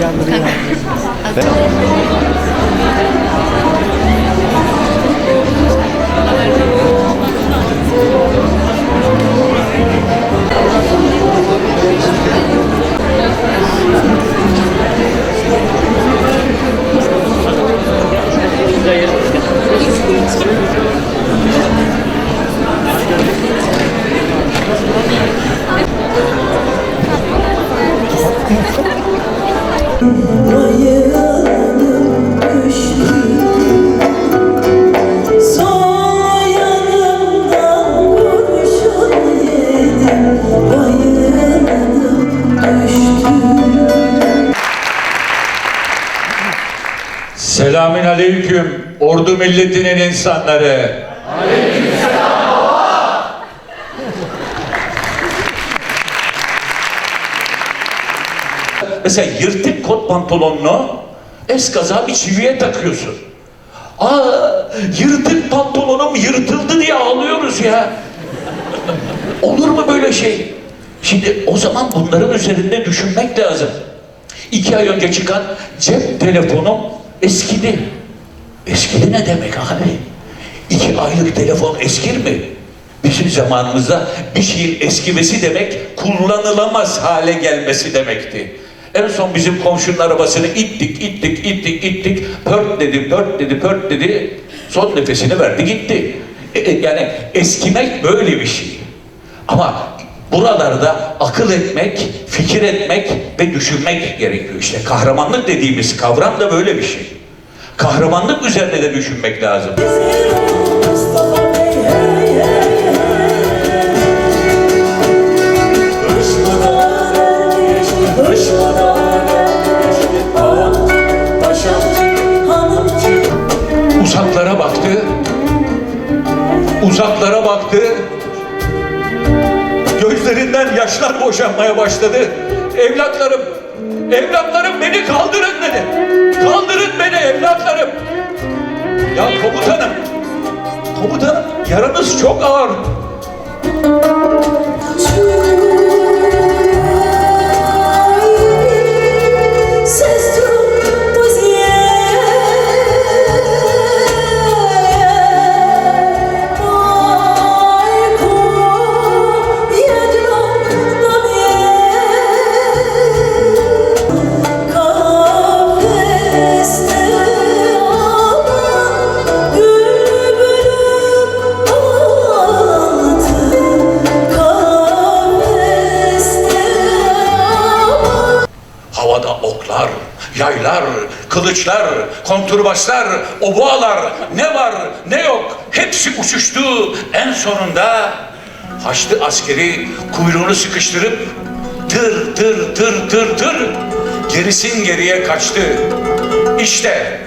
yang. Aleyküm ordu milletinin insanları. Mesela yırtık kot pantolonunu eskaza bir çiviye takıyorsun. Aa, yırtık pantolonum yırtıldı diye ağlıyoruz ya. Olur mu böyle şey? Şimdi o zaman bunların üzerinde düşünmek lazım. İki ay önce çıkan cep telefonum eskidi. Eskidi ne demek abi? İki aylık telefon eskir mi? Bizim zamanımızda bir şeyin eskimesi demek kullanılamaz hale gelmesi demekti. En son bizim komşunun arabasını ittik, ittik, ittik, ittik. Pört dedi, pört dedi, pört dedi. Son nefesini verdi gitti. E, e, yani eskimek böyle bir şey. Ama buralarda akıl etmek, fikir etmek ve düşünmek gerekiyor. İşte kahramanlık dediğimiz kavram da böyle bir şey. Kahramanlık üzerine de düşünmek lazım. Uzaklara baktı, uzaklara baktı. Gözlerinden yaşlar boşanmaya başladı. Evlatlarım, evlatlarım beni kaldırın dedi. Kaldırın beni evlatlarım. Ya komutanım, komutanım yaranız çok ağır. Yaylar, kılıçlar, konturbaslar, oboalar, ne var ne yok hepsi uçuştu. En sonunda Haçlı askeri kuyruğunu sıkıştırıp tır tır tır tır tır gerisin geriye kaçtı. İşte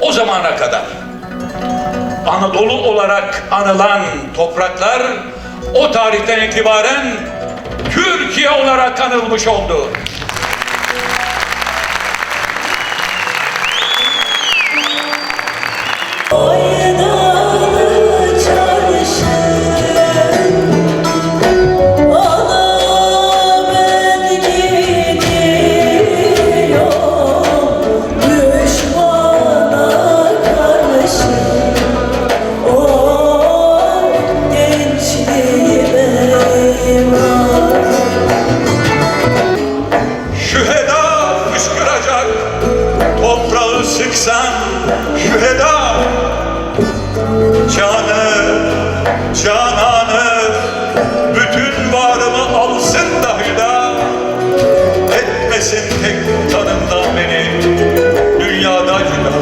o zamana kadar Anadolu olarak anılan topraklar o tarihten itibaren Türkiye olarak anılmış oldu. Sıksan şüheda. Canı, cananı, bütün varımı alsın da etmesin tek tanımdan beni dünyada cüda.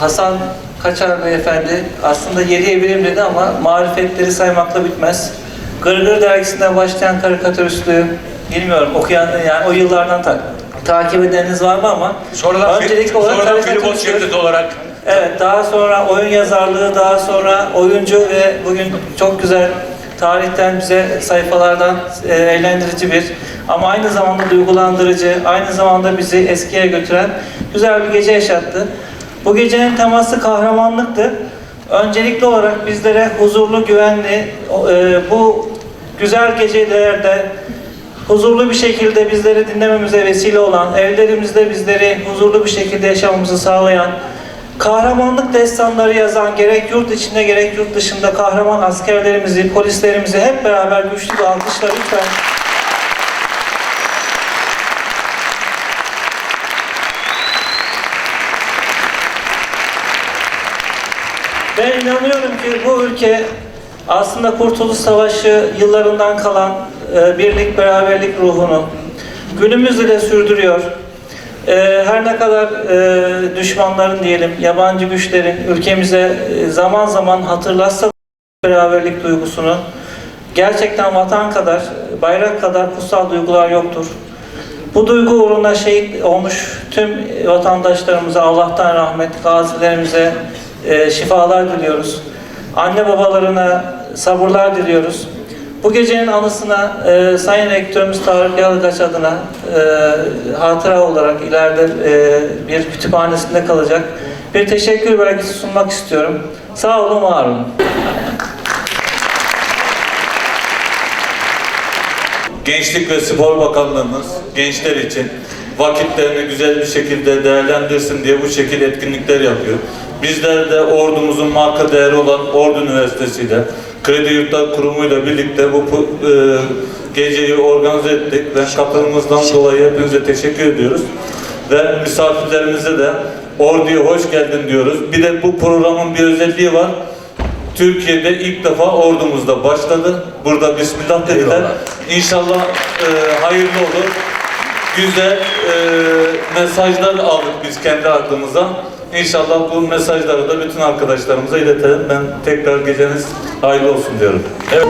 Hasan Kaçar Beyefendi aslında yedi evrim dedi ama marifetleri saymakla bitmez. Gırgır dergisinden başlayan karikatüristliği bilmiyorum okuyan yani o yıllardan ta- takip edeniniz var mı ama Sonradan, öncelikli olarak sonradan Cevdet olarak Evet, daha sonra oyun yazarlığı, daha sonra oyuncu ve bugün çok güzel tarihten bize sayfalardan e, eğlendirici bir ama aynı zamanda duygulandırıcı, aynı zamanda bizi eskiye götüren güzel bir gece yaşattı. Bu gecenin teması kahramanlıktı. Öncelikli olarak bizlere huzurlu, güvenli, e, bu güzel gecelerde huzurlu bir şekilde bizleri dinlememize vesile olan, evlerimizde bizleri huzurlu bir şekilde yaşamamızı sağlayan, kahramanlık destanları yazan gerek yurt içinde gerek yurt dışında kahraman askerlerimizi, polislerimizi hep beraber güçlü bir alkışla lütfen Ben inanıyorum ki bu ülke aslında Kurtuluş Savaşı yıllarından kalan e, birlik beraberlik ruhunu günümüzde de sürdürüyor. E, her ne kadar e, düşmanların diyelim, yabancı güçlerin ülkemize e, zaman zaman hatırlatsa beraberlik duygusunu gerçekten vatan kadar, bayrak kadar kutsal duygular yoktur. Bu duygu uğruna şehit olmuş tüm vatandaşlarımıza Allah'tan rahmet, gazilerimize e, şifalar diliyoruz. Anne babalarına sabırlar diliyoruz. Bu gecenin anısına e, Sayın Rektörümüz Tarık Yalıkaç adına e, hatıra olarak ileride e, bir kütüphanesinde kalacak bir teşekkür belgesi sunmak istiyorum. Sağ olun, var olun. Gençlik ve Spor Bakanlığımız gençler için vakitlerini güzel bir şekilde değerlendirsin diye bu şekil etkinlikler yapıyor. Bizler de ordumuzun marka değeri olan Ordu Üniversitesi ile Kredi Yurtlar Kurumu ile birlikte bu e, geceyi organize ettik ve katılımınızdan dolayı hepinize teşekkür ediyoruz. Ve misafirlerimize de Ordu'ya hoş geldin diyoruz. Bir de bu programın bir özelliği var. Türkiye'de ilk defa ordumuzda başladı. Burada Bismillah dediler. İnşallah e, hayırlı olur. Güzel e, mesajlar aldık biz kendi aklımıza. İnşallah bu mesajları da bütün arkadaşlarımıza iletelim. Ben tekrar geceniz hayırlı olsun diyorum. Evet.